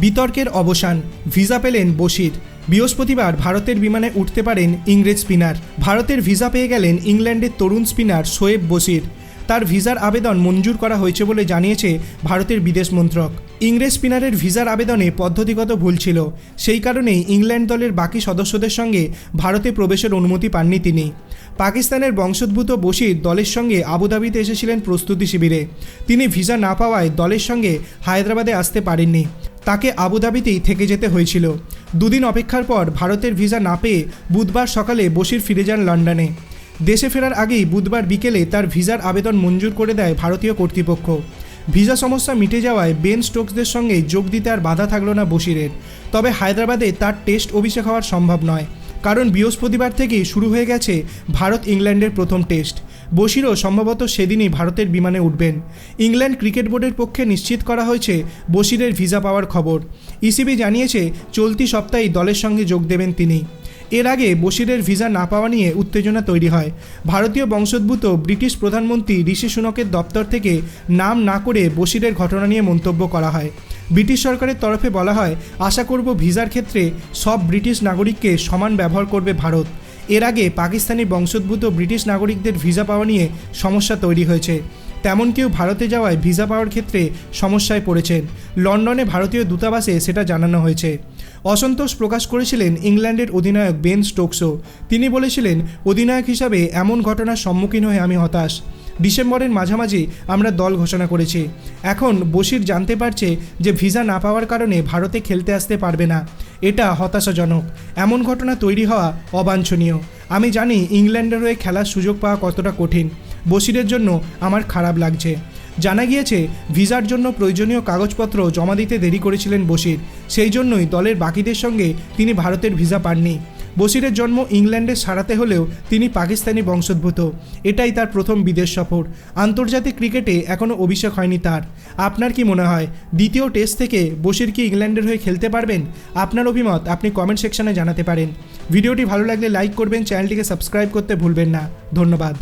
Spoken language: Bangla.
বিতর্কের অবসান। ভিসা পেলেন বশির। বৃহস্পতিবার ভারতের বিমানে উঠতে পারেন ইংরেজ স্পিনার। ভারতের ভিসা পেয়ে গেলেন ইংল্যান্ডের তরুণ স্পিনার শোয়েব বশির। তার ভিসার আবেদন মঞ্জুর করা হয়েছে বলে জানিয়েছে ভারতের বিদেশ মন্ত্রক। ইংরেজ স্পিনারের ভিসার আবেদনে পদ্ধতিগত ভুল ছিল। সেই কারণেই ইংল্যান্ড দলের বাকি সদস্যদের সঙ্গে ভারতে প্রবেশের অনুমতি পাননি তিনি। পাকিস্তানের বংশোদ্ভূত বশির দলের সঙ্গে আবুধাবিতে এসেছিলেন প্রস্তুতি শিবিরে। তিনি ভিসা না পাওয়ায় দলের সঙ্গে হায়দ্রাবাদে আসতে পারেননি। তাকে আবুধাবিতেই থেকে যেতে হয়েছিল। দুদিন অপেক্ষার পর ভারতের ভিসা না পেয়ে বুধবার সকালে বশির ফিরে যান লন্ডনে। দেশে ফেরার আগেই বুধবার বিকেলে তার ভিসার আবেদন মঞ্জুর করে দেয় ভারতীয় কর্তৃপক্ষ। ভিসা সমস্যা মিটে যাওয়ায় বেন স্টোকসদের সঙ্গে যোগ দিতে আর বাধা থাকল না বশিরের। তবে হায়দ্রাবাদে তার টেস্ট অভিষেক হওয়ার সম্ভব নয়, কারণ বৃহস্পতিবার থেকেই শুরু হয়ে গেছে ভারত ইংল্যান্ডের প্রথম টেস্ট। বশিরও সম্ভবত সেদিনই ভারতের বিমানে উঠবেন। ইংল্যান্ড ক্রিকেট বোর্ডের পক্ষে নিশ্চিত করা হয়েছে বশিরের ভিসা পাওয়ার খবর। ইসিবি জানিয়েছে, চলতি সপ্তাহেই দলের সঙ্গে যোগ দেবেন তিনি। এর আগে বশিরের ভিসা না পাওয়া নিয়ে উত্তেজনা তৈরি হয়। ভারতীয় বংশোদ্ভূত ব্রিটিশ প্রধানমন্ত্রী ঋষি সুনকের দপ্তর থেকে নাম না করে বশিরের ঘটনা নিয়ে মন্তব্য করা হয়। ব্রিটিশ সরকারের তরফে বলা হয়, আশা করব ভিসার ক্ষেত্রে সব ব্রিটিশ নাগরিককে সমান ব্যবহার করবে ভারত। এর আগে পাকিস্তানি বংশোদ্ভূত ব্রিটিশ নাগরিকদের ভিসা পাওয়া নিয়ে সমস্যা তৈরি হয়েছে। তেমন কেউ ভারতে যাওয়ায় ভিসা পাওয়ার ক্ষেত্রে সমস্যায় পড়েছেন। লন্ডনে ভারতীয় দূতাবাসে সেটা জানানো হয়েছে। অসন্তোষ প্রকাশ করেছিলেন ইংল্যান্ডের অধিনায়ক বেন স্টোকসও। তিনি বলেছিলেন, অধিনায়ক হিসাবে এমন ঘটনার সম্মুখীন হয়ে আমি হতাশ। ডিসেম্বরের মাঝামাঝি আমরা দল ঘোষণা করেছি। এখন বশির জানতে পারছে যে ভিসা না পাওয়ার কারণে ভারতে খেলতে আসতে পারবে না। এটা হতাশাজনক। এমন ঘটনা তৈরি হওয়া অবাঞ্ছনীয়। আমি জানি ইংল্যান্ডের হয়ে খেলার সুযোগ পাওয়া কতটা কঠিন। বশিরের জন্য আমার খারাপ লাগছে। জানা গিয়েছে, ভিসার জন্য প্রয়োজনীয় কাগজপত্র জমা দিতে দেরি করেছিলেন বশির। সেই জন্যই দলের বাকিদের সঙ্গে তিনি ভারতের ভিসা পাননি। বশিরের জন্ম ইংল্যান্ডে সারাতে হলেও তিনি পাকিস্তানি বংশোদ্ভূত। এটাই তার প্রথম বিদেশ সফর। আন্তর্জাতিক ক্রিকেটে এখনও অভিষেক হয়নি তার। আপনার কি মনে হয়, দ্বিতীয় টেস্ট থেকে বসির কি ইংল্যান্ডের হয়ে খেলতে পারবেন? আপনার অভিমত আপনি কমেন্ট সেকশনে জানাতে পারেন। ভিডিওটি ভালো লাগলে লাইক করবেন চ্যানেলটিকে সাবস্ক্রাইব করতে ভুলবেন না। ধন্যবাদ।